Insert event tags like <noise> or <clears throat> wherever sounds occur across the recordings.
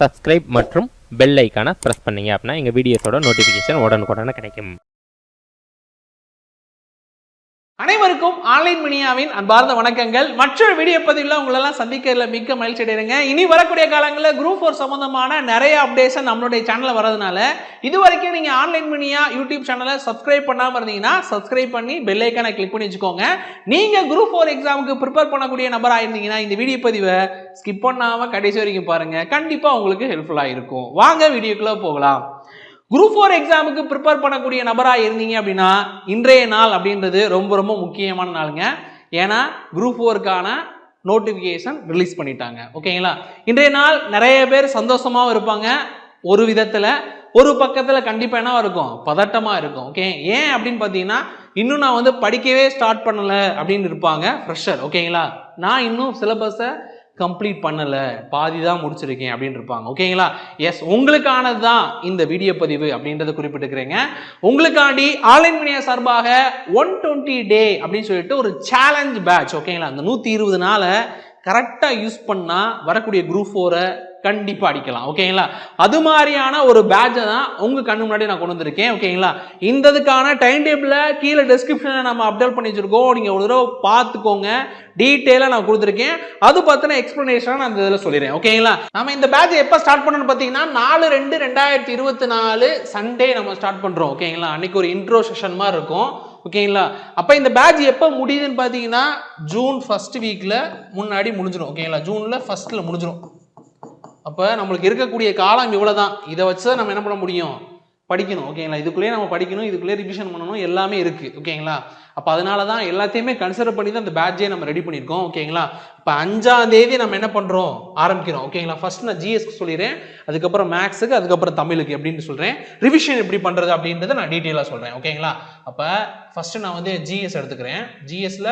Subscribe மற்றும் bell ஐக்கானை press பண்ணீங்க அப்படின்னா எங்கள் வீடியோஸோட நோட்டிஃபிகேஷன் உடனுக்குடனே கிடைக்கும். அனைவருக்கும் ஆன்லைன் மினியாவின் அன்பார்ந்த வணக்கங்கள். மற்றொரு வீடியோ பதிவில் உங்களெல்லாம் சந்திக்கிறதுல மிக்க மகிழ்ச்சி அடைகிறேங்க. இனி வரக்கூடிய காலங்களில் குரூப் ஃபோர் சம்பந்தமான நிறைய அப்டேஷன் நம்மளுடைய சேனலில் வரதுனால இது வரைக்கும் நீங்கள் ஆன்லைன் மினியா யூடியூப் சேனலை சப்ஸ்கிரைப் பண்ணாமல் இருந்தீங்கன்னா சப்ஸ்கிரைப் பண்ணி பெல் ஐக்கானை கிளிக் பண்ணி வச்சுக்கோங்க. நீங்கள் குரூப் ஃபோர் எக்ஸாமுக்கு ப்ரிப்பேர் பண்ணக்கூடிய நபராக இருந்தீங்கன்னா இந்த வீடியோ பதிவை ஸ்கிப் பண்ணாமல் கடைசி வரைக்கும் பாருங்கள் கண்டிப்பாக உங்களுக்கு ஹெல்ப்ஃபுல்லாக இருக்கும். வாங்க வீடியோக்குள்ளே போகலாம். குரூப் ஃபோர் எக்ஸாமுக்கு ப்ரிப்பேர் பண்ணக்கூடிய நபராக இருந்தீங்க அப்படின்னா இன்றைய நாள் அப்படின்றது ரொம்ப ரொம்ப முக்கியமான நாளுங்க. ஏன்னா குரூப் ஃபோருக்கான நோட்டிஃபிகேஷன் ரிலீஸ் பண்ணிட்டாங்க. ஓகேங்களா இன்றைய நாள் நிறைய பேர் சந்தோஷமாகவும் இருப்பாங்க. ஒரு விதத்தில் ஒரு பக்கத்தில் கண்டிப்பாக என்ன இருக்கும்? பதட்டமாக இருக்கும். ஓகே ஏன் அப்படின்னு பார்த்தீங்கன்னா இன்னும் நான் வந்து படிக்கவே ஸ்டார்ட் பண்ணலை அப்படின்னு இருப்பாங்க. ஃப்ரெஷர் ஓகேங்களா நான் இன்னும் சிலபஸை கம்ப்ளீட் பண்ணலை பாதி தான் முடிச்சிருக்கேன் அப்படின்னு இருப்பாங்க. ஓகேங்களா எஸ் உங்களுக்கானது தான் இந்த வீடியோ பதிவு அப்படின்றத குறிப்பிட்டுக்கிறேங்க. உங்களுக்காண்டி ஆன்லைன் மீடியா சார்பாக ஒன் டுவெண்ட்டி டே அப்படின்னு சொல்லிட்டு ஒரு சேலஞ்ச் பேட்ச் ஓகேங்களா அந்த நூற்றி இருபது நாளை கரெக்டாக யூஸ் பண்ணால் வரக்கூடிய குரூப் ஃபோரை கண்டிப்பாக அடிக்கலாம் ஓகேங்களா அது மாதிரியான ஒரு பேட்சை தான் உங்கள் கண்ணு முன்னாடி நான் கொண்டு வந்திருக்கேன் ஓகேங்களா இந்த இதுக்கான டைம் டேபிளில் கீழே டெஸ்கிரிப்ஷனில் நம்ம அப்டேட் பண்ணி வச்சுருக்கோம். நீங்கள் ஒரு தடவை பார்த்துக்கோங்க. டீட்டெயிலாக நான் கொடுத்துருக்கேன். அது பற்றின எக்ஸ்ப்ளனேஷனாக நான் இந்த இதில் சொல்லிடுறேன் ஓகேங்களா நம்ம இந்த பேட்ச் எப்போ ஸ்டார்ட் பண்ணணும்னு பார்த்தீங்கன்னா நாலு ரெண்டு ரெண்டாயிரத்தி இருபத்தி நாலு சண்டே நம்ம ஸ்டார்ட் பண்ணுறோம் ஓகேங்களா அன்னைக்கு ஒரு இன்ட்ரோ செஷன் மாதிரி இருக்கும் ஓகேங்களா அப்போ இந்த பேட்ச் எப்போ முடியுதுன்னு பார்த்தீங்கன்னா ஜூன் ஃபஸ்ட் வீக்கில் முன்னாடி முடிஞ்சிடும் ஓகேங்களா ஜூனில் ஃபஸ்ட்டில் முடிஞ்சிடும் அப்போ நம்மளுக்கு இருக்கக்கூடிய காலம் இவ்வளோ தான் இதை வச்சு தான் நம்ம என்ன பண்ண முடியும்? படிக்கணும் ஓகேங்களா? இதுக்குள்ளேயே நம்ம படிக்கணும் இதுக்குள்ளேயே ரிவிஷன் பண்ணணும் எல்லாமே இருக்குது ஓகேங்களா? அப்போ அதனால தான் எல்லாத்தையுமே கன்சிடர் பண்ணி தான் அந்த பேட்ஜே நம்ம ரெடி பண்ணியிருக்கோம் ஓகேங்களா? இப்போ அஞ்சாம் தேதி நம்ம என்ன பண்ணுறோம் ஆரம்பிக்கிறோம் ஓகேங்களா? ஃபர்ஸ்ட் நான் ஜிஎஸ்க்கு சொல்லிடுறேன் அதுக்கப்புறம் மேக்ஸுக்கு அதுக்கப்புறம் தமிழுக்கு அப்படின்னு சொல்கிறேன் ரிவிஷன் எப்படி பண்ணுறது அப்படின்றத நான் டீட்டெயிலாக சொல்கிறேன் ஓகேங்களா? அப்போ ஃபஸ்ட்டு நான் வந்து ஜிஎஸ் எடுத்துக்கிறேன். ஜிஎஸ்ல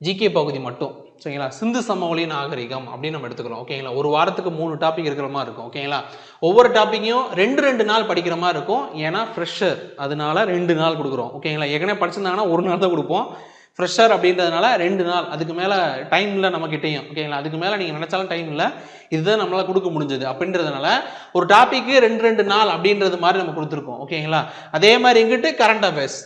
ஜிகே பகுதி மட்டும். சரிங்களா? சிந்து சமவெளி நாகரிகம் அப்படின்னு நம்ம எடுத்துக்கிறோம். ஓகேங்களா? ஒரு வாரத்துக்கு மூணு டாபிக் இருக்கிற மாதிரி இருக்கும். ஓகேங்களா? ஒவ்வொரு டாப்பிக்கையும் ரெண்டு ரெண்டு நாள் படிக்கிற மாதிரி இருக்கும். ஏன்னா ஃப்ரெஷர் அதனால ரெண்டு நாள் கொடுக்குறோம். ஓகேங்களா? ஏற்கனவே படிச்சிருந்தாங்கன்னா ஒரு நாள் தான் கொடுப்போம். ஃப்ரெஷர் அப்படின்றதுனால ரெண்டு நாள். அதுக்கு மேலே டைம் இல்லை நம்மக்கிட்டேயும் ஓகேங்களா? அதுக்கு மேலே நீங்கள் நினச்சாலும் டைம் இல்லை. இதுதான் நம்மளால் கொடுக்க முடிஞ்சது அப்படின்றதுனால ஒரு டாப்பிக்கு ரெண்டு ரெண்டு நாள் அப்படின்றது மாதிரி நம்ம கொடுத்துருக்கோம். ஓகேங்களா? அதே மாதிரி எங்கிட்டு கரண்ட் அஃபேர்ஸ்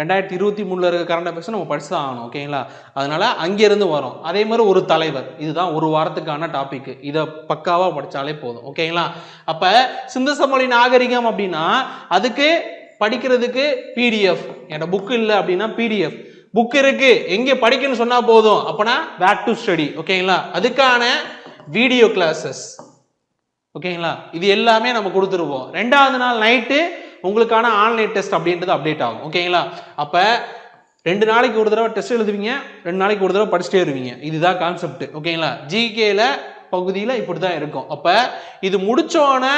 ரெண்டாயிரத்தி இருபத்தி மூணில் இருக்க கரண்ட் அஃபேர்ஸ் நம்ம படிச்சு தான் ஆகணும் ஓகேங்களா அதனால் அங்கேருந்து வரும். அதே மாதிரி ஒரு தலைவர் இதுதான் ஒரு வாரத்துக்கான டாபிக் இதை பக்காவாக படித்தாலே போதும் ஓகேங்களா அப்போ சிந்து சமொழி நாகரிகம் அப்படின்னா அதுக்கு படிக்கிறதுக்கு பிடிஎஃப் என்கிட்ட புக் இல்லை அப்படின்னா பிடிஎஃப் புக் இருக்கு எங்கே படிக்கணும்னு சொன்னால் போதும். அப்போனா பேக் டு ஸ்டடி ஓகேங்களா அதுக்கான வீடியோ கிளாஸஸ் ஓகேங்களா இது எல்லாமே நம்ம கொடுத்துருவோம். ரெண்டாவது நாள் நைட்டு உங்களுக்கான ஆன்லைன் டெஸ்ட் அப்படின்றது அப்டேட் ஆகும். ஓகேங்களா அப்போ ரெண்டு நாளைக்கு ஒரு தடவை டெஸ்ட் எழுதுவீங்க ரெண்டு நாளைக்கு ஒரு தடவை படிச்சுட்டே இருவீங்க இதுதான் கான்செப்ட் ஓகேங்களா ஜிகேல பகுதியில் இப்படி தான் இருக்கும். அப்போ இது முடிச்சோன்ன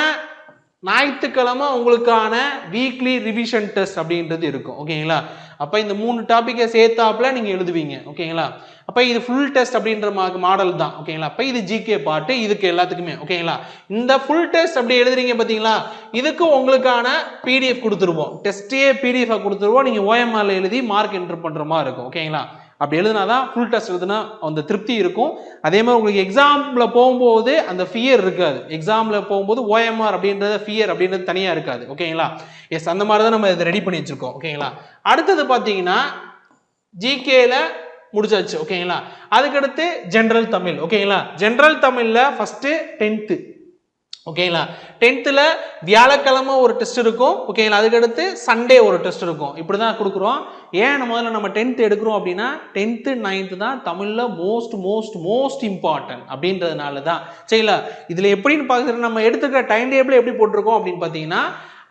ஞாயிற்றுக்கிழமை உங்களுக்கான வீக்லி ரிவிஷன் டெஸ்ட் அப்படின்றது இருக்கும். ஓகேங்களா அப்போ இந்த மூணு டாப்பிக்கை சேர்த்தாப்புல நீங்கள் எழுதுவீங்க ஓகேங்களா அப்போ இது ஃபுல் டெஸ்ட் அப்படின்ற மாடல் தான் ஓகேங்களா அப்போ இது ஜிகே பாட்டு இதுக்கு எல்லாத்துக்குமே ஓகேங்களா இந்த ஃபுல் டெஸ்ட் அப்படி எழுதுறீங்க பார்த்தீங்களா இதுக்கு உங்களுக்கான பிடிஎஃப் கொடுத்துருவோம். டெஸ்ட்டே பிடிஎஃப் கொடுத்துருவோம். நீங்கள் ஓஎம்ஆரில் எழுதி மார்க் என்ட்ரு பண்ணுற மாதிரி இருக்கும் ஓகேங்களா அப்படி எழுதினா தான் ஃபுல் டெஸ்ட் எழுதுனா அந்த திருப்தி இருக்கும். அதே மாதிரி உங்களுக்கு எக்ஸாமில் போகும்போது அந்த ஃபியர் இருக்காது. எக்ஸாமில் போகும்போது ஓஎம்ஆர் அப்படின்றத ஃபியர் அப்படின்றது தனியாக இருக்காது. ஓகேங்களா எஸ் அந்த மாதிரி தான் நம்ம இதை ரெடி பண்ணி வச்சுருக்கோம். ஓகேங்களா அடுத்தது பார்த்தீங்கன்னா ஜிகேல முடிச்சாச்சு. ஓகேங்களா அதுக்கடுத்து ஜென்ரல் தமிழ். ஓகேங்களா ஜென்ரல் தமிழில் ஃபஸ்ட்டு டென்த்து ஓகேங்களா டென்த்தில் வியாழக்கிழமை ஒரு டெஸ்ட் இருக்கும். ஓகேங்களா அதுக்கடுத்து சண்டே ஒரு டெஸ்ட் இருக்கும். இப்படி தான் கொடுக்குறோம். ஏன் முதல்ல நம்ம டென்த்து எடுக்கிறோம் அப்படின்னா டென்த்து நைன்த்து தான் தமிழில் மோஸ்ட் மோஸ்ட் மோஸ்ட் இம்பார்ட்டன்ட் அப்படின்றதுனால தான் சரிங்களா? இதில் எப்படின்னு பார்க்குறது நம்ம எடுத்துக்கிற டைம் டேபிள் எப்படி போட்டிருக்கோம் அப்படின்னு பார்த்தீங்கன்னா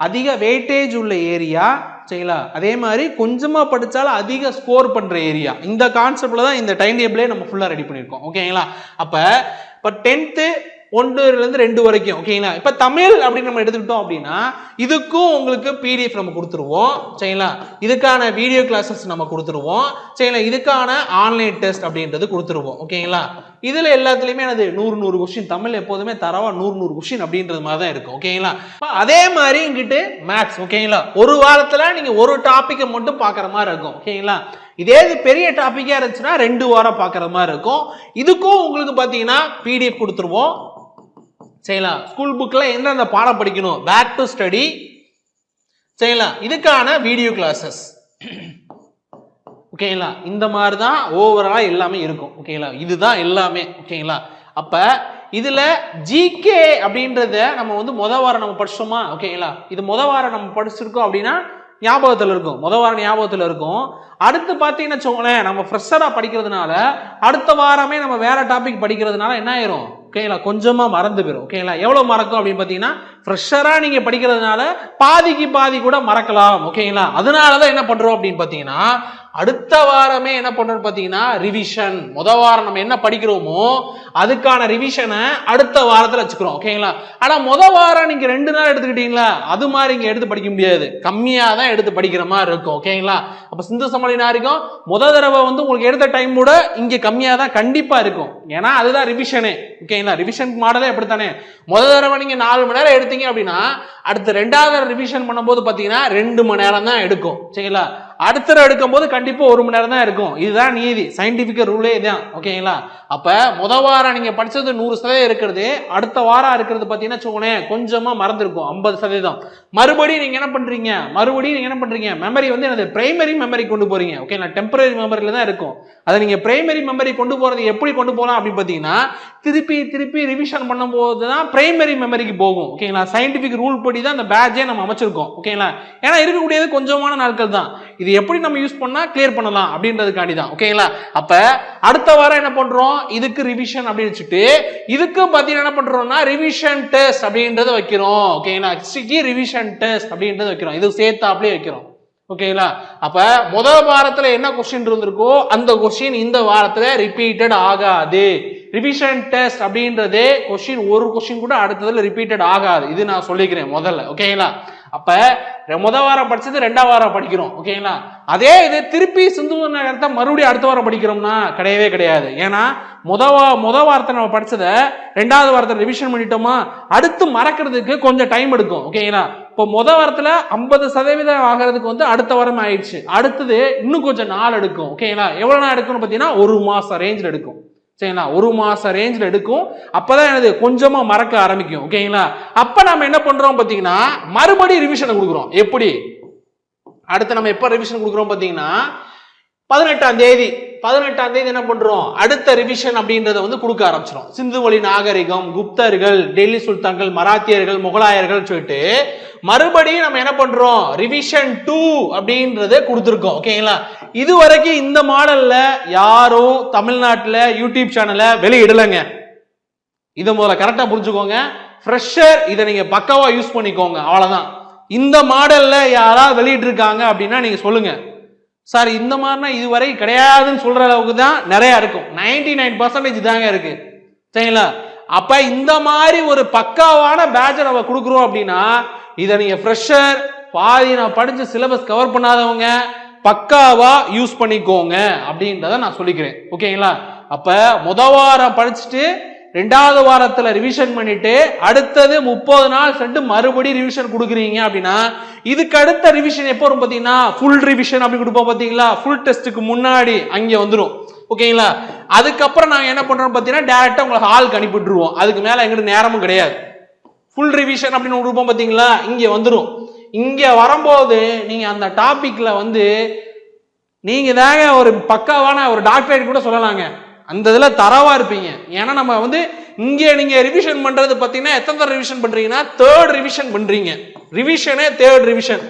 அதிக வெயிட்டேஜ் உள்ள ஏரியா சரிங்களா? அதே மாதிரி கொஞ்சமாக படித்தாலும் அதிக ஸ்கோர் பண்ணுற ஏரியா இந்த கான்செப்டில் தான் இந்த டைம் டேபிளே நம்ம ஃபுல்லாக ரெடி பண்ணியிருக்கோம். ஓகேங்களா அப்போ இப்போ டென்த்து ஒன்றுலேருந்து ரெண்டு வரைக்கும் ஓகேங்களா இப்போ தமிழ் அப்படின்னு நம்ம எடுத்துக்கிட்டோம் அப்படின்னா இதுக்கும் உங்களுக்கு பிடிஎஃப் நம்ம கொடுத்துருவோம் சரிங்களா? இதுக்கான வீடியோ கிளாஸஸ் நம்ம கொடுத்துருவோம் சரிங்களா? இதுக்கான ஆன்லைன் டெஸ்ட் அப்படின்றது கொடுத்துருவோம் ஓகேங்களா இதில் எல்லாத்துலேயுமே எனது நூறு நூறு கொஷின் தமிழ் எப்போதுமே தரவா நூறு நூறு கொஷின் அப்படின்றது மாதிரி தான் இருக்கும் ஓகேங்களா அதே மாதிரி இங்கிட்டு மேக்ஸ் ஓகேங்களா ஒரு வாரத்தில் நீங்கள் ஒரு டாப்பிக்கை மட்டும் பார்க்குற மாதிரி இருக்கும் ஓகேங்களா இதே இது பெரிய டாப்பிக்காக இருந்துச்சுன்னா ரெண்டு வாரம் பார்க்குற மாதிரி இருக்கும். இதுக்கும் உங்களுக்கு பார்த்தீங்கன்னா பிடிஎஃப் கொடுத்துருவோம். சரிங்களா? ஸ்கூல் புக்கில் எந்தெந்த பாடம் படிக்கணும்? பேக் டு ஸ்டடி சரிங்களா? இதுக்கான வீடியோ கிளாஸஸ் ஓகேங்களா? இந்த மாதிரி தான் ஓவராலாக எல்லாமே இருக்கும். ஓகேங்களா? இதுதான் எல்லாமே. ஓகேங்களா? அப்போ இதில் ஜிகே அப்படின்றத நம்ம வந்து முத வாரம் நம்ம படிச்சோமா? ஓகேங்களா? இது முத வாரம் நம்ம படிச்சிருக்கோம் அப்படின்னா ஞாபகத்தில் இருக்கும். முத வாரம் ஞாபகத்தில் இருக்கும். அடுத்து பார்த்தீங்கன்னு வச்சுக்கோங்களேன் நம்ம ஃப்ரெஷராக படிக்கிறதுனால அடுத்த வாரமே நம்ம வேற டாபிக் படிக்கிறதுனால என்ன ஆயிரும்? ஓகேங்களா? கொஞ்சமாக மறந்து போயிடும் ஓகேங்களா? எவ்வளோ மறக்கும் அப்படின்னு பார்த்தீங்கன்னா ஃப்ரெஷராக நீங்கள் படிக்கிறதுனால பாதிக்கு பாதி கூட மறக்கலாம் ஓகேங்களா அதனால தான் என்ன பண்ணுறோம் அப்படின்னு பார்த்தீங்கன்னா அடுத்த வாரமே என்ன பண்ணுறோம் பார்த்தீங்கன்னா ரிவிஷன் முத வாரம் நம்ம என்ன படிக்கிறோமோ அதுக்கான ரிவிஷனை அடுத்த வாரத்தில் வச்சுக்கிறோம் ஓகேங்களா ஆனால் முத வாரம் நீங்கள் ரெண்டு நாள் எடுத்துக்கிட்டீங்களா? அது மாதிரி இங்கே எடுத்து படிக்க முடியாது. கம்மியாக தான் எடுத்து படிக்கிற மாதிரி இருக்கும் ஓகேங்களா அப்போ சிந்து சமலினா இருக்கும்? முத தடவை வந்து உங்களுக்கு எடுத்த டைம் கூட இங்கே கம்மியாக தான் கண்டிப்பாக இருக்கும். ஏன்னா அதுதான் ரிவிஷனே ஓகேங்களா ரிவிஷன் மாடலே அப்படித்தானே? முத தடவை நீங்கள் நாலு மணி நேரம் எடுத்து எடுத்தீங்க அப்படின்னா அடுத்து ரெண்டாவது ரிவிஷன் பண்ணும்போது பார்த்தீங்கன்னா ரெண்டு மணி நேரம் தான் எடுக்கும். சரிங்களா? அடுத்தர எடுக்கும் போது கண்டிப்பாக ஒரு மணி நேரம் தான் இருக்கும். இதுதான் நீதி. சயின்டிஃபிக் ரூலே இதுதான். ஓகேங்களா அப்போ முத வாரம் நீங்கள் படிச்சது நூறு சதவீதம் இருக்கிறது. அடுத்த வாரம் இருக்கிறது பார்த்தீங்கன்னா வச்சுக்கோங்களேன் கொஞ்சமாக மறந்துருக்கும். ஐம்பது சதவீதம். மறுபடியும் நீங்கள் என்ன பண்ணுறீங்க மறுபடியும் நீங்கள் என்ன பண்ணுறீங்க மெமரி வந்து எனது பிரைமரி மெமரி கொண்டு போறீங்க. ஓகேங்களா டெம்பரரி மெமரியில் தான் இருக்கும். அதை நீங்கள் பிரைமரி மெமரி கொண்டு போகிறது எப்படி கொண்டு போகலாம் அப்படின்னு பார்த்தீங்கன்னா திருப்பி திருப்பி ரிவிஷன் பண்ணும்போது தான் பிரைமரி மெமரிக்கு போகும். ஓகேங்களா சயின்டிஃபிக் ரூல் படி தான் அந்த பேட்சே நம்ம அமைச்சிருக்கோம். ஓகேங்களா ஏன்னா இருக்கக்கூடியது கொஞ்சமான நாட்கள் தான். இது எப்படி நம்ம யூஸ் பண்ணா கிளியர் பண்ணலாம் அப்படின்றதுக்காண்டி தான் ஓகேங்களா அப்ப அடுத்த வாரம் என்ன பண்றோம்? இதுக்கு ரிவிஷன் அப்படின்னு வச்சுட்டு இதுக்கும் பார்த்தீங்கன்னா என்ன பண்றோம்னா ரிவிஷன் டெஸ்ட் அப்படின்றத வைக்கிறோம். ஓகேங்களா ஹிஸ்டரிக்கு ரிவிஷன் டெஸ்ட் அப்படின்றத வைக்கிறோம். இது சேர்த்தாப்லேயே வைக்கிறோம். ஓகேங்களா அப்ப முதல் வாரத்துல என்ன கொஸ்டின் இருந்திருக்கோ அந்த கொஸ்டின் இந்த வாரத்துல ரிப்பீட்டட் ஆகாது. ரிவிஷன் டெஸ்ட் அப்படின்றதே கொஸ்டின் ஒரு கொஸ்டின் கூட அடுத்ததுல ரிப்பீட்டட் ஆகாது. இது நான் சொல்லிக்கிறேன் முதல்ல. ஓகேங்களா அப்ப ரெ- முத வாரம் படிச்சது ரெண்டாம் வாரம் படிக்கிறோம் ஓகேங்களா? அதே இது திருப்பி சிந்து நகரத்தை மறுபடியும் அடுத்த வாரம் படிக்கிறோம்னா கிடையவே கிடையாது. ஏன்னா முத வா முத வாரத்தை நம்ம படிச்சதை ரெண்டாவது வாரத்தை ரிவிஷன் பண்ணிட்டோமா அடுத்து மறக்கிறதுக்கு கொஞ்சம் டைம் எடுக்கும் ஓகேங்களா? இப்போ முத வாரத்தில் ஐம்பது சதவீதம் ஆகிறதுக்கு வந்து அடுத்த வாரம் ஆயிடுச்சு. அடுத்தது இன்னும் கொஞ்சம் நாள் எடுக்கும் ஓகேங்களா? எவ்வளோ நாள் எடுக்கும்னு பார்த்தீங்கன்னா ஒரு மாதம் ரேஞ்சில் எடுக்கும். சரிங்களா? ஒரு மாசம் ரேஞ்சில் எடுக்கும். அப்பதான் எனது கொஞ்சமா மறக்க ஆரம்பிக்கும். ஓகேங்களா? அப்ப நம்ம என்ன பண்றோம் பாத்தீங்கன்னா மறுபடியும் ரிவிஷனை கொடுக்குறோம். எப்படி? அடுத்து நம்ம எப்போ ரிவிஷன் கொடுக்குறோம் பாத்தீங்கன்னா பதினெட்டாம் தேதி பதினெட்டாம் தேதி என்ன பண்றோம்? அடுத்த ரிவிஷன் அப்படின்றத வந்து கொடுக்க ஆரம்பிச்சிடும் சிந்து மொழி நாகரிகம் குப்தர்கள் டெல்லி சுல்தான்கள் மராத்தியர்கள் முகலாயர்கள் சொல்லிட்டு மறுபடியும் நம்ம என்ன பண்றோம்? ரிவிஷன் டூ அப்படின்றத கொடுத்துருக்கோம். ஓகேங்களா இது வரைக்கும் இந்த மாடல்ல யாரும் தமிழ்நாட்டில் யூடியூப் சேனலை வெளியிடலைங்க. இதை முதல்ல கரெக்டாக புரிஞ்சுக்கோங்க. ஃப்ரெஷர் இதை நீங்கள் பக்காவாக யூஸ் பண்ணிக்கோங்க. அவ்வளோதான் இந்த மாடலில் யாராவது வெளியிட்டிருக்காங்க அப்படின்னா நீங்கள் சொல்லுங்க. சார் இந்த மாதிரினா இதுவரை கிடையாதுன்னு சொல்கிற அளவுக்கு தான் நிறையா இருக்கும். நைன்டி நைன் பர்சன்டேஜ் தாங்க இருக்குது சரிங்களா? அப்போ இந்த மாதிரி ஒரு பக்காவான பேட்சை நம்ம கொடுக்குறோம் அப்படின்னா இதை நீங்கள் ஃப்ரெஷர் பாதி நான் படித்து சிலபஸ் கவர் பண்ணாதவங்க பக்காவாக யூஸ் பண்ணிக்கோங்க அப்படின்றத நான் சொல்லிக்கிறேன். ஓகேங்களா? அப்போ முத வாரம் படிச்சுட்டு ரெண்டாவது வாரத்தில் ரிவிஷன் பண்ணிட்டு அடுத்தது முப்பது நாள் சென்று மறுபடி ரிவிஷன் கொடுக்குறீங்க அப்படின்னா இதுக்கு அடுத்த ரிவிஷன் எப்போ வரும் பார்த்தீங்கன்னா ஃபுல் ரிவிஷன் அப்படி கொடுப்போம் பார்த்தீங்களா? ஃபுல் டெஸ்ட்டுக்கு முன்னாடி அங்கே வந்துடும் ஓகேங்களா? அதுக்கப்புறம் நாங்கள் என்ன பண்ணுறோம் பார்த்தீங்கன்னா டேரெக்டாக உங்களுக்கு ஹாலுக்கு அனுப்பிட்டுருவோம் அதுக்கு மேலே எங்களுக்கு நேரமும் கிடையாது. ஃபுல் ரிவிஷன் அப்படின்னு கொடுப்போம் பார்த்தீங்களா? இங்கே வந்துடும் இங்கே வரும்போது நீங்கள் அந்த டாப்பிக்கில் வந்து நீங்கள் தாங்க ஒரு பக்காவான ஒரு டாக்டரேட் கூட சொல்லலாங்க. அந்த இதில் தரவாக இருப்பீங்க. ஏன்னா நம்ம வந்து இங்கே நீங்கள் ரிவிஷன் பண்ணுறது பார்த்தீங்கன்னா எத்தனை தடவை ரிவிஷன் பண்ணுறீங்கன்னா தேர்ட் ரிவிஷன் பண்ணுறீங்க ரிவிஷனே தேர்ட் ரிவிஷன்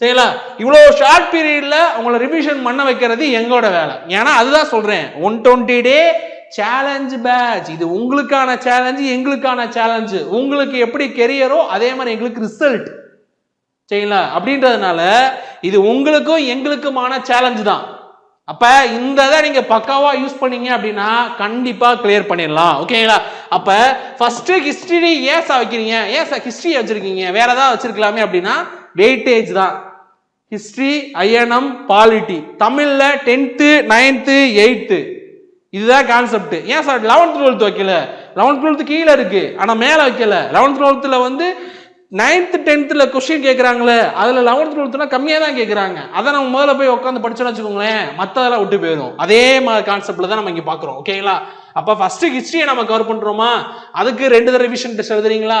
சரிங்களா? இவ்வளோ ஷார்ட் பீரியடில் உங்களை ரிவிஷன் பண்ண வைக்கிறது எங்களோட வேலை. ஏன்னா அதுதான் சொல்கிறேன் one twenty day challenge batch இது உங்களுக்கான சேலஞ்சு எங்களுக்கான சேலஞ்சு உங்களுக்கு எப்படி கெரியரோ அதே மாதிரி எங்களுக்கு ரிசல்ட் சரிங்களா? அப்படின்றதுனால இது உங்களுக்கும் எங்களுக்குமான சேலஞ்சு தான். அப்ப இந்த இதை நீங்க பக்காவா யூஸ் பண்ணீங்க அப்படின்னா கண்டிப்பா கிளியர் பண்ணிடலாம். ஓகேங்களா அப்ப ஃபர்ஸ்ட் ஹிஸ்டரி ஏசா வைக்கிறீங்க? ஏசா ஹிஸ்டரி வச்சிருக்கீங்க? வேற ஏதாவது வச்சிருக்கலாமே அப்படின்னா வெயிட்டேஜ் தான். ஹிஸ்டரி ஐஎன்எம் பாலிட்டி தமிழ்ல டென்த்து நைன்த்து எயித்து இதுதான் கான்செப்ட் ஏன் சார் லெவன்த் டுவெல்த் வைக்கல? லெவன்த் டுவெல்த் கீழே இருக்கு. ஆனா மேல வைக்கல. லெவன்த் டுவெல்த்ல வந்து நைன்த்து டென்த்தில் கொஷின் கேட்குறாங்களே அதில் லெவன்த் டுவெல்த்னா கம்மியாக தான் கேட்குறாங்க அதை நம்ம முதல்ல போய் உட்காந்து படிச்சோன்னு வச்சுக்கோங்களேன் மற்றதெல்லாம் விட்டு போயிடும் அதே மாதிரி கான்செப்டில் தான் நம்ம இங்கே பார்க்குறோம். ஓகேங்களா அப்போ ஃபஸ்ட்டு ஹிஸ்ட்ரியை நம்ம கவர் பண்ணுறோமா அதுக்கு ரெண்டு தடவை ரிவிஷன் டெஸ்ட் எழுதுறீங்களா?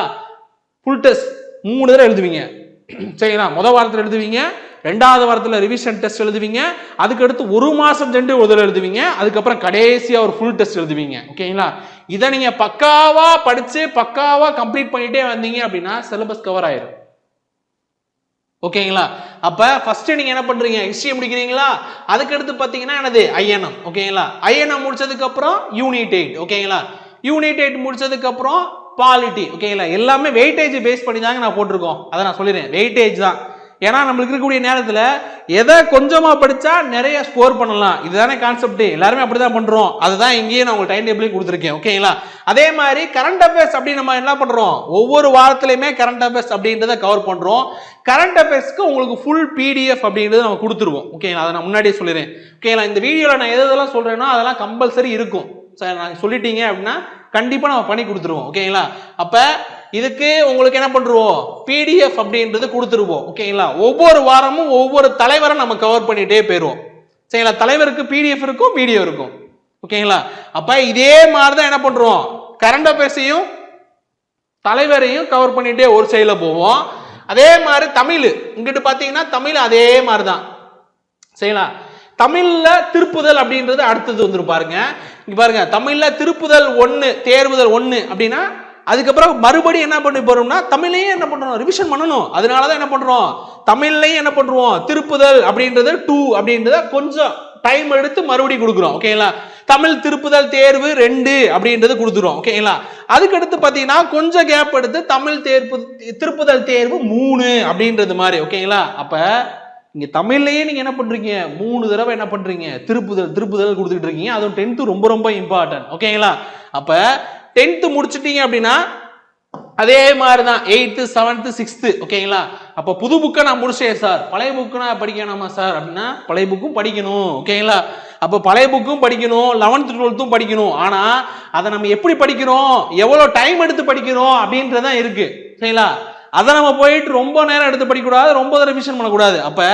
ஃபுல் டெஸ்ட் மூணு தடவை எழுதுவீங்க. <clears throat> சரிங்களா? முத வாரத்தில் எழுதுவீங்க. ரெண்டாவது வாரத்தில் ரிவிஷன் டெஸ்ட் எழுதுவீங்க. அதுக்கு அடுத்து ஒரு மாதம் சென்று ஒரு எழுதுவீங்க. அதுக்கப்புறம் கடைசியாக ஒரு ஃபுல் டெஸ்ட் எழுதுவீங்க. ஓகேங்களா இதை நீங்கள் பக்காவாக படித்து பக்காவாக கம்ப்ளீட் பண்ணிட்டே வந்தீங்க அப்படின்னா சிலபஸ் கவர் ஆயிரும். ஓகேங்களா அப்ப ஃபர்ஸ்ட் நீங்க என்ன பண்றீங்க? ஹிஸ்டரி முடிக்கிறீங்களா? அதுக்கு அடுத்து பாத்தீங்கன்னா என்னது? ஐஎன்எம் ஓகேங்களா ஐஎன்எம் முடிச்சதுக்கு அப்புறம் யூனிட் எயிட் ஓகேங்களா யூனிட் எயிட் முடிச்சதுக்கு அப்புறம் பாலிட்டி ஓகேங்களா எல்லாமே வெயிட்டேஜ் பேஸ் பண்ணி தாங்க நான் போட்டிருக்கோம். அதை நான் சொல்லிடுறேன். வெயிட்டேஜ் தான். ஏன்னா நம்மளுக்கு இருக்கக்கூடிய நேரத்தில் எதை கொஞ்சமாக படித்தா நிறைய ஸ்கோர் பண்ணலாம். இதுதானே கான்செப்ட் எல்லாருமே அப்படிதான் பண்ணுறோம் அதுதான் இங்கேயும் நான் உங்களுக்கு டைம் டேபிளையும் கொடுத்துருக்கேன். ஓகேங்களா அதே மாதிரி கரண்ட் அஃபேர்ஸ் அப்படி நம்ம என்ன பண்ணுறோம் ஒவ்வொரு வாரத்துலையுமே கரண்ட் அஃபேர்ஸ் அப்படின்றத கவர் பண்ணுறோம் கரண்ட் அஃபேர்ஸ்க்கு உங்களுக்கு ஃபுல் பிடிஎஃப் அப்படின்றது நம்ம கொடுத்துருவோம். ஓகேங்களா அதை நான் முன்னாடியே சொல்லிடுறேன். ஓகேங்களா இந்த வீடியோவில் நான் எது எதெல்லாம் சொல்கிறேனோ அதெல்லாம் கம்பல்சரி இருக்கும். சார் நான் சொல்லிட்டீங்க அப்படின்னா கண்டிப்பாக நம்ம பண்ணி கொடுத்துருவோம். ஓகேங்களா அப்போ இதுக்கு உங்களுக்கு என்ன பண்ணுருவோம் பிடிஎஃப் அப்படின்றது கொடுத்துருவோம். ஓகேங்களா? ஒவ்வொரு வாரமும் ஒவ்வொரு தலைவரை நம்ம கவர் பண்ணிட்டே போயிடுவோம் சரிங்களா? தலைவருக்கு பிடிஎஃப் இருக்கும் வீடியோ இருக்கும். ஓகேங்களா? அப்ப இதே மாதிரி தான் என்ன பண்றோம் கரண்ட் அஃபேர்ஸையும் தலைவரையும் கவர் பண்ணிட்டே ஒரு சைடில் போவோம். அதே மாதிரி தமிழ். இங்கிட்டு பார்த்தீங்கன்னா தமிழ் அதே மாதிரி தான் சரிங்களா? தமிழில் திருப்புதல் அப்படின்றது அடுத்தது வந்துரு பாருங்க. பாருங்க. தமிழில் திருப்புதல் ஒன்று தேர்வுதல் ஒன்று அப்படின்னா அதுக்கப்புறம் மறுபடியும் என்ன பண்ணி போறோம்னா தமிழ்லையும் என்ன பண்றோம்? ரிவிஷன் பண்ணணும். அதனால தான் என்ன பண்றோம்? தமிழ்லையும் என்ன பண்றோம்? திருப்புதல் அப்படின்றது டூ அப்படின்றத கொஞ்சம் டைம் எடுத்து மறுபடியும் கொடுக்குறோம். ஓகேங்களா தமிழ் திருப்புதல் தேர்வு ரெண்டு அப்படின்றது கொடுத்துரும் ஓகேங்களா அதுக்கடுத்து பார்த்தீங்கன்னா கொஞ்சம் கேப் எடுத்து தமிழ் தேர்வு திருப்புதல் தேர்வு மூணு அப்படின்றது மாதிரி. ஓகேங்களா அப்போ இங்கே தமிழ்லையே நீங்கள் என்ன பண்ணுறீங்க மூணு தடவை என்ன பண்ணுறீங்க திருப்புதல் திருப்புதல் கொடுத்துட்டு இருக்கீங்க. அதுவும் டென்த்து ரொம்ப ரொம்ப இம்பார்ட்டன்ட் ஓகேங்களா அப்போ டென்த்து முடிச்சிட்டீங்க அப்படின்னா அதே மாதிரி தான் எயித்து செவன்த்து சிக்ஸ்த்து ஓகேங்களா அப்போ புது புக்கை நான் முடிச்சேன் சார் பழைய புக்கு நான் படிக்கணுமா சார் அப்படின்னா பழைய புக்கும் படிக்கணும் ஓகேங்களா அப்போ பழைய புக்கும் படிக்கணும் லெவன்த்து டுவெல்த்தும் படிக்கணும். ஆனால் அதை நம்ம எப்படி படிக்கிறோம்? எவ்வளோ டைம் எடுத்து படிக்கிறோம்? அப்படின்றதான் இருக்கு சரிங்களா அதை நம்ம போயிட்டு ரொம்ப நேரம் எடுத்து படிக்கக்கூடாது ரொம்ப ரிவிஷன் பண்ணக்கூடாது. அப்போ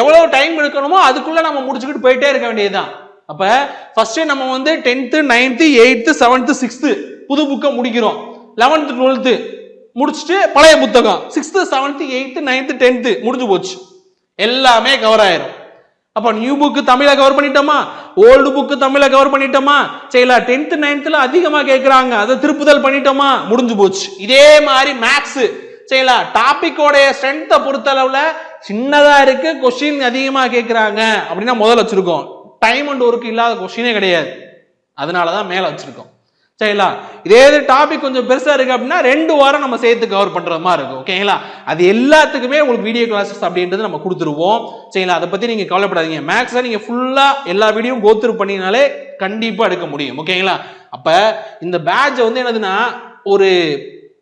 எவ்வளோ டைம் எடுக்கணுமோ அதுக்குள்ளே நம்ம முடிச்சுக்கிட்டு போயிட்டே இருக்க வேண்டியதுதான். அப்போ ஃபஸ்ட்டு நம்ம வந்து tenth ninth eighth seventh sixth புது புக்கை முடிக்கிறோம். லெவன்த்து டுவெல்த்து முடிச்சுட்டு பழைய புத்தகம். Sixth seventh eighth ninth tenth முடிஞ்சு போச்சு. எல்லாமே கவர் ஆயிரும். அப்போ நியூ புக்கு தமிழை கவர் பண்ணிட்டோமா? ஓல்டு புக்கு தமிழை கவர் பண்ணிட்டோமா? சரிங்களா டென்த்து நைன்த்தில் அதிகமாக கேட்குறாங்க அதை திருப்புதல் பண்ணிட்டோமா? முடிஞ்சு போச்சு. இதே மாதிரி மேக்ஸு சரிங்களா டாபிக்கோடைய ஸ்ட்ரென்த்தை பொறுத்தளவில் சின்னதாக இருக்கு கொஸ்டின் அதிகமாக கேட்குறாங்க அப்படின்னா முதல்ல வச்சிருக்கோம். டைம் அண்ட் ஒர்க் இல்லாத கொஸ்டினே கிடையாது. அதனால தான் மேலே வச்சிருக்கோம். சரிங்களா? இதே இது டாபிக் கொஞ்சம் பெருசா இருக்கு அப்படின்னா ரெண்டு வாரம் நம்ம சேர்த்து கவர் பண்ற மாதிரி இருக்கும். ஓகேங்களா? அது எல்லாத்துக்குமே உங்களுக்கு வீடியோ கிளாஸஸ் அப்படின்றது நம்ம கொடுத்துருவோம். சரிங்களா? அதை பத்தி நீங்க கவலைப்படாதீங்க. மேக்ஸை நீங்க ஃபுல்லா எல்லா வீடியோ கோத்துரு பண்ணினாலே கண்டிப்பா எடுக்க முடியும். ஓகேங்களா? அப்ப இந்த பேட்ச் வந்து என்னதுன்னா ஒரு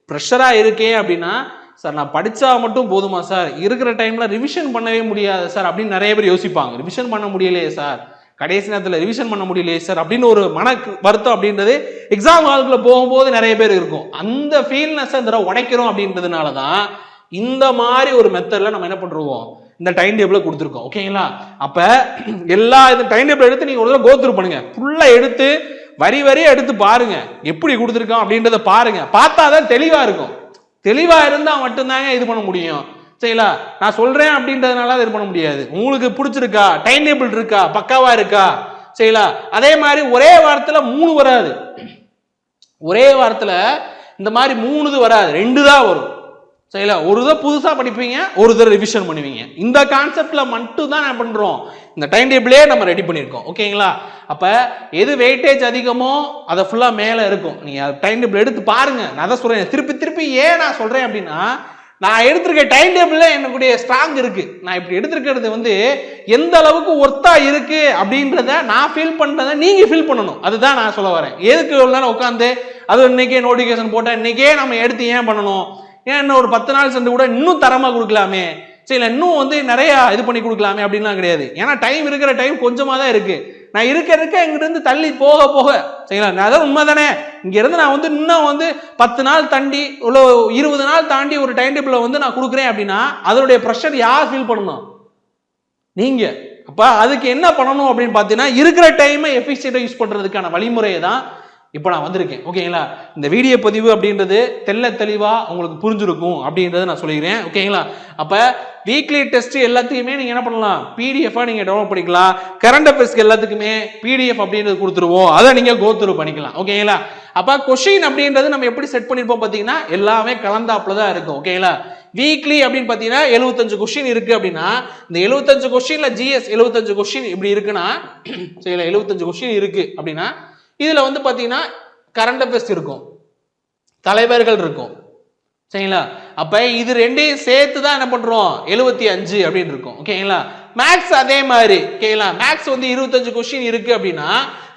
ப்ரெஷரா இருக்கேன் அப்படின்னா சார் நான் படிச்சா மட்டும் போதுமா சார்? இருக்கிற டைம்ல ரிவிஷன் பண்ணவே முடியாது சார் அப்படின்னு நிறைய பேர் யோசிப்பாங்க. ரிவிஷன் பண்ண முடியலையே சார். கடைசி நேரத்தில் ரிவிஷன் பண்ண முடியலையே சார் அப்படின்னு ஒரு மன வருத்தம் அப்படின்றது எக்ஸாம் ஹாலுக்குள்ள போகும்போது நிறைய பேர் இருக்கும். அந்த ஃபீல்னஸ் இந்த தடவை உடைக்கிறோம் அப்படின்றதுனால தான் இந்த மாதிரி ஒரு மெத்தடில் நம்ம என்ன பண்றோம்? இந்த டைம் டேபிளை கொடுத்துருக்கோம். ஓகேங்களா அப்போ எல்லா இந்த டைம் டேபிள் எடுத்து நீங்கள் ஒரு தடவை கோத்துரு பண்ணுங்க. ஃபுல்லாக எடுத்து வரி வரி எடுத்து பாருங்க. எப்படி கொடுத்துருக்கோம் அப்படின்றத பாருங்க. பார்த்தாதான் தெளிவாக இருக்கும். தெளிவாக இருந்தால் மட்டும்தாங்க இது பண்ண முடியும். சரிங்களா நான் சொல்றேன் அப்படின்றதுனால அது இது பண்ண முடியாது. உங்களுக்கு பிடிச்சிருக்கா? டைம் டேபிள் இருக்கா? பக்காவா இருக்கா? சரிங்களா அதே மாதிரி ஒரே வாரத்துல மூணு வராது. ஒரே வாரத்துல இந்த மாதிரி மூணு இது வராது. ரெண்டு தான் வரும். சரிங்களா ஒரு இதை புதுசாக படிப்பீங்க ஒரு இதை ரிவிஷன் பண்ணுவீங்க. இந்த கான்செப்டில் மட்டும் தான் என்ன பண்ணுறோம் இந்த டைம் டேபிளே நம்ம ரெடி பண்ணியிருக்கோம். ஓகேங்களா அப்போ எது வெயிட்டேஜ் அதிகமோ அதை ஃபுல்லாக மேலே இருக்கும். நீங்கள் டைம் டேபிள் எடுத்து பாருங்கள் நான் தான் சொல்கிறேன் திருப்பி திருப்பி ஏன் நான் சொல்கிறேன் அப்படின்னா நான் எடுத்திருக்க டைம் டேபிளில் என்னுடைய ஸ்ட்ராங் இருக்கு. நான் இப்படி எடுத்திருக்கிறது வந்து எந்த அளவுக்கு ஒர்த்தா இருக்கு அப்படின்றத நான் ஃபீல் பண்ணுறத நீங்கள் ஃபீல் பண்ணணும். அதுதான் நான் சொல்ல வரேன். எதுக்கு இவ்வளோ நேரம் உட்காந்து அது இன்றைக்கே நோட்டிஃபிகேஷன் போட்டால் இன்றைக்கே நம்ம எடுத்து ஏன் பண்ணணும்? ஏன் இன்னும் ஒரு பத்து நாள் சென்று கூட இன்னும் தரமாக கொடுக்கலாமே? சரி இல்லை இன்னும் வந்து நிறையா இது பண்ணி கொடுக்கலாமே அப்படின்லாம் கிடையாது. ஏன்னா டைம் இருக்கிற டைம் கொஞ்சமாக தான் இருக்குது நான் இருக்க இருக்க இங்கிருந்து தள்ளி போக போக சரிங்களா? நான் அதான் உண்மை தானே இங்கேருந்து நான் வந்து இன்னும் வந்து பத்து நாள் தாண்டி இவ்வளோ இருபது நாள் தாண்டி ஒரு டைம் டேபிளை வந்து நான் கொடுக்குறேன் அப்படின்னா அதனுடைய ப்ரெஷர் யார் ஃபீல் பண்ணணும்? நீங்கள் அப்போ அதுக்கு என்ன பண்ணணும் அப்படின்னு பார்த்தீங்கன்னா இருக்கிற டைமை எஃபிஷியண்டாக யூஸ் பண்ணுறதுக்கான வழிமுறையை தான் இப்போ நான் வந்திருக்கேன். ஓகேங்களா இந்த வீடியோ பதிவு அப்படின்றது தெல்ல தெளிவா உங்களுக்கு புரிஞ்சிருக்கும் அப்படின்றத நான் சொல்லிக்கிறேன். ஓகேங்களா அப்ப வீக்லி டெஸ்ட் எல்லாத்துக்குமே நீங்க என்ன பண்ணலாம்? பிடிஎஃபா நீங்க டவுன்லோட் பண்ணிக்கலாம். கரண்ட் அஃபேர்ஸ்க்கு எல்லாத்துக்குமே பிடிஎஃப் அப்படின்றது கொடுத்துருவோம். அதை நீங்க கோத்ரூ பண்ணிக்கலாம். ஓகேங்களா அப்ப கொஷின் அப்படின்றது நம்ம எப்படி செட் பண்ணிருப்போம் பாத்தீங்கன்னா எல்லாமே கலந்தாப்புல தான் இருக்கும். ஓகேங்களா வீக்லி அப்படின்னு பார்த்தீங்கன்னா எழுபத்தஞ்சு கொஸ்டின் இருக்கு அப்படின்னா இந்த எழுபத்தஞ்சு கொஸ்டின்ல ஜிஎஸ் எழுபத்தஞ்சு கொஸ்டின் இப்படி இருக்குன்னா <clears throat> சரிங்களா? எழுபத்தஞ்சு கொஸ்டின் இருக்கு அப்படின்னா இதில் வந்து பார்த்தீங்கன்னா கரண்ட் அஃபேர்ஸ் இருக்கும். தலைவர்கள் இருக்கும். சரிங்களா? அப்போ இது ரெண்டையும் சேர்த்து தான் என்ன பண்ணுறோம் எழுபத்தி அஞ்சு அப்படின்னு இருக்கும். ஓகேங்களா மேக்ஸ் அதே மாதிரி. ஓகேங்களா மேக்ஸ் வந்து இருபத்தஞ்சு கொஸ்டின் இருக்கு அப்படின்னா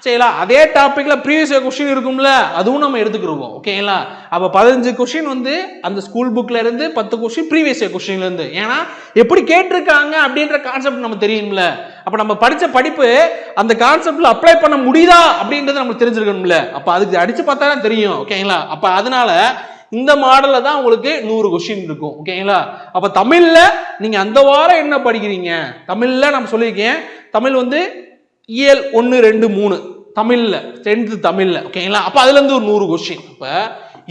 சரிங்களா அதே டாபிக்ல ப்ரீவியஸ் கொஸ்டின் இருக்கும்ல அதுவும் நம்ம எடுத்துக்கிருவோம். ஓகேங்களா அப்ப பதினஞ்சு கொஸ்டின் வந்து அந்த ஸ்கூல் புக்ல இருந்து பத்து கொஸ்டின் ப்ரீவியஸ் கொஸ்டின்ல இருந்து. ஏன்னா எப்படி கேட்டிருக்காங்க அப்படின்ற கான்செப்ட் நம்ம தெரியும்ல. அப்ப நம்ம படிச்ச படிப்பு அந்த கான்செப்ட்ல அப்ளை பண்ண முடியுதா அப்படின்றது நம்மளுக்கு தெரிஞ்சிருக்கணும்ல. அப்ப அதுக்கு அடிச்சு பார்த்தா தான் தெரியும் ஓகேங்களா அப்ப அதனால இந்த மாடலில் தான் உங்களுக்கு நூறு கொஸ்டின் இருக்கும். ஓகேங்களா அப்போ தமிழில் நீங்கள் அந்த வாரம் என்ன படிக்கிறீங்க? தமிழில் நம்ம சொல்லியிருக்கேன். தமிழ் வந்து இயல் ஒன்று ரெண்டு மூணு. தமிழில் டென்த்து தமிழில். ஓகேங்களா அப்போ அதுலேருந்து ஒரு நூறு கொஸ்டின்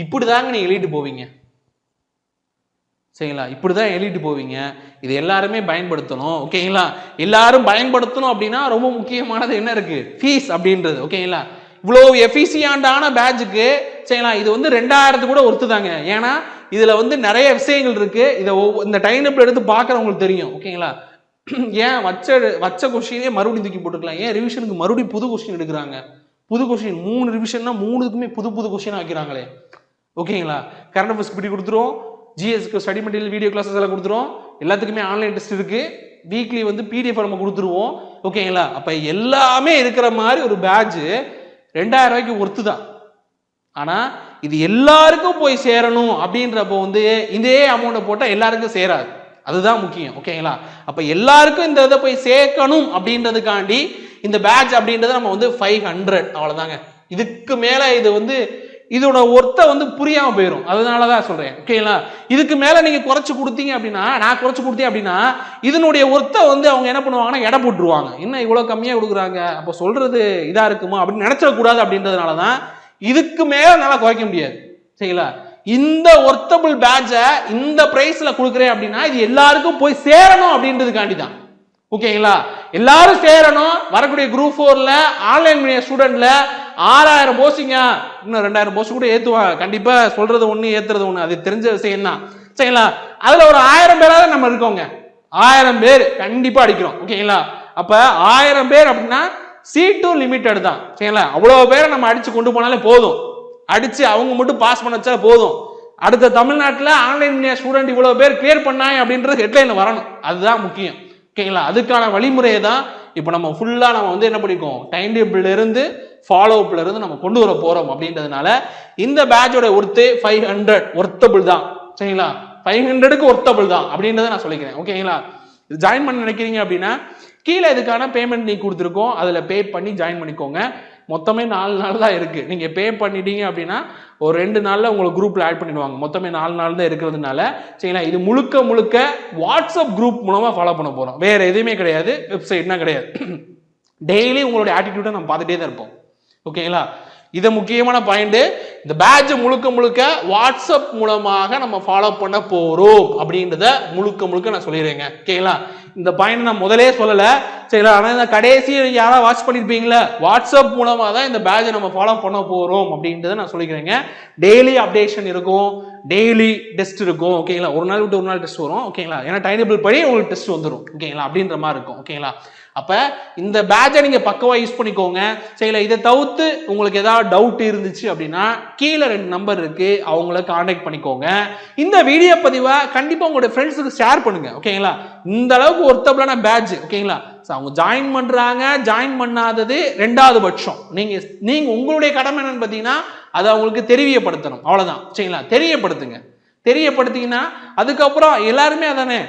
இப்படி தாங்க நீங்கள் எழுதிட்டு போவீங்க. சரிங்களா? இப்படிதான் எழுதிட்டு போவீங்க. இது எல்லாருமே பயன்படுத்தணும். ஓகேங்களா எல்லாரும் பயன்படுத்தணும் அப்படின்னா ரொம்ப முக்கியமானது என்ன இருக்குது ஃபீஸ் அப்படின்றது. ஓகேங்களா இவ்வளோ எஃபிசியாண்டான பேட்சுக்கு செய்யலாம் இது வந்து ரெண்டாயிரத்து கூட ஒருத்துதாங்க ஏன்னா இதில் வந்து நிறைய விஷயங்கள் இருக்குது இதை ஒவ்வொ- இந்த டைம் எடுத்து பார்க்குறவங்களுக்கு தெரியும் ஓகேங்களா? <clears throat> ஏன் வச்ச வச்ச கொஷினே மறுபடியும் தூக்கி போட்டுக்கலாம்? ஏன் ரிவிஷனுக்கு மறுபடியும் புது கொஷின் எடுக்கிறாங்க? புது கொஷின் மூணு ரிவிஷன்னா மூணுக்குமே புது புது கொஷினாக வைக்கிறாங்களே. ஓகேங்களா? கரண்ட் அஃபேர்ஸ் இப்படி கொடுத்துரும் ஜிஎஸ்க்கு ஸ்டடி மெட்டீரியல் வீடியோ கிளாஸஸ் எல்லாம் கொடுத்துரும் எல்லாத்துக்குமே ஆன்லைன் டெஸ்ட் இருக்குது வீக்லி வந்து பிடிஎஃப் நம்ம கொடுத்துருவோம். ஓகேங்களா? அப்போ எல்லாமே இருக்கிற மாதிரி ஒரு பேட்ச் ரெண்டாயிரம் ரூபாய்க்கு ஒர்த்து தான் ஆனால் இது எல்லாருக்கும் போய் சேரணும் அப்படின்றப்போ வந்து இதே அமௌண்ட்டை போட்டால் எல்லாருக்கும் சேராது. அதுதான் முக்கியம் ஓகேங்களா அப்போ எல்லாருக்கும் இந்த இதை போய் சேர்க்கணும் அப்படின்றதுக்காண்டி இந்த பேட்ச் அப்படின்றத நம்ம வந்து ஃபைவ் ஹண்ட்ரட் அவ்வளோதாங்க இதுக்கு மேலே இது வந்து இதோட ஒர்த்தை வந்து புரியாம போயிடும் அதனால தான் சொல்றேன் ஓகேங்களா இதுக்கு மேல நீங்க குறைச்சு கொடுத்தீங்க அப்படின்னா நான் குறைச்சு கொடுத்தேன் அப்படின்னா இதனுடைய ஒர்த்தை வந்து அவங்க என்ன பண்ணுவாங்கன்னா எடை போட்டுருவாங்க. என்ன இவ்வளவு கம்மியா கொடுக்குறாங்க? அப்போ சொல்றது இதா இருக்குமா? அப்படின்னு நினைச்சிடக்கூடாது அப்படின்றதுனால தான் இதுக்கு மேல நல்லா குறைக்க முடியாது. சரிங்களா? இந்த ஒர்த்தபிள் பேட்சை இந்த பிரைஸ்ல கொடுக்குறேன் அப்படின்னா இது எல்லாருக்கும் போய் சேரணும் அப்படின்றதுக்காண்டி தான் ஓகேங்களா எல்லாரும் சேரணும். வரக்கூடிய குரூப் ஃபோர்ல ஆன்லைன் மீடியா ஸ்டூடெண்ட்ல ஆறாயிரம் போஸ்டிங்க இன்னும் ரெண்டாயிரம் போஸ்ட் கூட ஏற்றுவாங்க கண்டிப்பாக சொல்கிறது ஒன்று ஏற்றுறது ஒன்று அது தெரிஞ்ச விஷயம் தான் சரிங்களா? அதில் ஒரு ஆயிரம் பேராவது நம்ம இருக்கோங்க. ஆயிரம் பேர் கண்டிப்பாக அடிக்கிறோம். ஓகேங்களா? அப்போ ஆயிரம் பேர் அப்படின்னா சீட்டும் லிமிட்டட் தான். சரிங்களா? அவ்வளோ பேரை நம்ம அடித்து கொண்டு போனாலே போதும். அடித்து அவங்க மட்டும் பாஸ் பண்ண வச்சா போதும். அடுத்த தமிழ்நாட்டில் ஆன்லைன் ஸ்டூடெண்ட் இவ்வளோ பேர் கிளியர் பண்ணாங்க அப்படின்றது ஹெட்லைனில் வரணும். அதுதான் முக்கியம். ஓகேங்களா? அதுக்கான வழிமுறையை தான் இப்போ நம்ம ஃபுல்லாக நம்ம வந்து என்ன பண்ணிக்கோம் டைம் டேபிள்ல இருந்து ஃபாலோ அப்ல இருந்து நம்ம கொண்டு வர போறோம் அப்படின்றதுனால இந்த பேட்சோட ஒர்த்து ஃபைவ் ஹண்ட்ரட் ஒர்த்தபிள் தான். சரிங்களா? ஃபைவ் ஹண்ட்ரடுக்கு ஒர்த்தபிள் தான் அப்படின்றத நான் சொல்லிக்கிறேன். ஓகேங்களா இது ஜாயின் பண்ண நினைக்கிறீங்க அப்படின்னா கீழே இதுக்கான பேமெண்ட் நீ கொடுத்துருக்கோம். அதில் பே பண்ணி ஜாயின் பண்ணிக்கோங்க. மொத்தமே நாலு நாள் தான் இருக்கு. நீங்க பே பண்ணிட்டீங்க அப்படின்னா ஒரு ரெண்டு நாள்ல உங்களை குரூப்ல ஆட் பண்ணிடுவாங்க. மொத்தமே நாலு நாள் தான் இருக்கிறதுனால சரிங்களா? இது முழுக்க முழுக்க வாட்ஸ்அப் குரூப் மூலமா ஃபாலோ பண்ண போறோம். வேற எதுவுமே கிடையாது. வெப்சைட்னா கிடையாது. <clears throat> டெய்லி உங்களுடைய ஆட்டிடியூட்டை நம்ம பார்த்துட்டே தான் இருப்போம். ஓகேங்களா இது முக்கியமான பாயிண்ட் இந்த பேட்ச் முழுக்க முழுக்க வாட்ஸ்அப் மூலமாக நம்ம ஃபாலோ பண்ண போறோம். அப்படின்றத முழுக்க முழுக்க நான் சொல்லிடுறேங்க. ஓகேங்களா இந்த பாயிண்ட் நான் முதலே சொல்லல. சரிங்களா? ஆனா இந்த கடைசி யாராவது வாட்ச் பண்ணிருப்பீங்களா? வாட்ஸ்அப் மூலமா தான் இந்த பேட்சை நம்ம ஃபாலோ பண்ண போறோம் அப்படின்றத நான் சொல்லிக்கிறேங்க. டெய்லி அப்டேஷன் இருக்கும். டெய்லி டெஸ்ட் இருக்கும். ஓகேங்களா ஒரு நாள் விட்டு ஒரு நாள் டெஸ்ட் வரும். ஓகேங்களா ஏன்னா டைம் டேபிள் படி உங்களுக்கு டெஸ்ட் வந்துடும் ஓகேங்களா அப்படின்ற மாதிரி இருக்கும். ஓகேங்களா அப்போ இந்த பேட்சை நீங்கள் பக்கவாக யூஸ் பண்ணிக்கோங்க. சரிங்களா இதை தவிர்த்து உங்களுக்கு ஏதாவது டவுட் இருந்துச்சு அப்படின்னா கீழே ரெண்டு நம்பர் இருக்குது அவங்கள காண்டாக்ட் பண்ணிக்கோங்க. இந்த வீடியோ பதிவை கண்டிப்பாக உங்களுடைய ஃப்ரெண்ட்ஸுக்கு ஷேர் பண்ணுங்க ஓகேங்களா இந்த அளவுக்கு ஒர்த்தபிளான பேட்ச் ஓகேங்களா ஸோ அவங்க ஜாயின் பண்ணுறாங்க ஜாயின் பண்ணாதது ரெண்டாவது பட்சம். நீங்கள் நீங்கள் உங்களுடைய கடமை என்னன்னு பார்த்தீங்கன்னா அதை அவங்களுக்கு தெரியப்படுத்தணும். அவ்வளோதான் சரிங்களா? தெரியப்படுத்துங்க. தெரியப்படுத்திங்கன்னா அதுக்கப்புறம் எல்லாருமே அதானே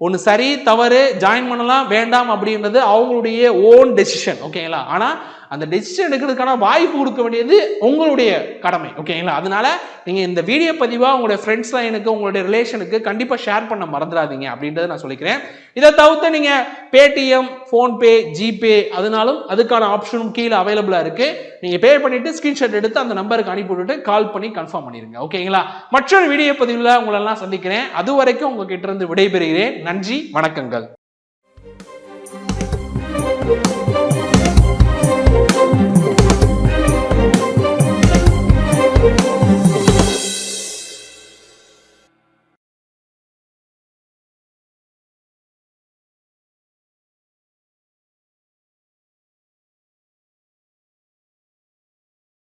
ஒன்று சரி தவறு ஜாயின் பண்ணலாம் வேண்டாம் அப்படின்றது அவங்களுடைய ஓன் டெசிஷன் ஓகேங்களா ஆனால் அந்த டெசிஷன் எடுக்கிறதுக்கான வாய்ப்பு கொடுக்க வேண்டியது உங்களுடைய கடமை ஓகேங்களா அதனால நீங்கள் இந்த வீடியோ பதிவாக உங்களுடைய ஃப்ரெண்ட்ஸ் லைனுக்கு உங்களுடைய ரிலேஷனுக்கு கண்டிப்பாக ஷேர் பண்ண மறந்துடாதீங்க அப்படின்றத நான் சொல்லிக்கிறேன். இதை தவிர்த்து நீங்கள் பேடிஎம் ஃபோன்பே ஜிபே அதனாலும் அதுக்கான ஆப்ஷனும் கீழே அவைலபிளாக இருக்குது நீங்கள் பே பண்ணிவிட்டு ஸ்கிரீன்ஷாட் எடுத்து அந்த நம்பருக்கு அனுப்பி விட்டுட்டு கால் பண்ணி கன்ஃபார்ம் பண்ணிடுங்க ஓகேங்களா மற்றொரு வீடியோ பதிவில் உங்களெல்லாம் சந்திக்கிறேன். அது வரைக்கும் உங்ககிட்ட இருந்து விடைபெறுகிறேன். நன்றி வணக்கங்கள்.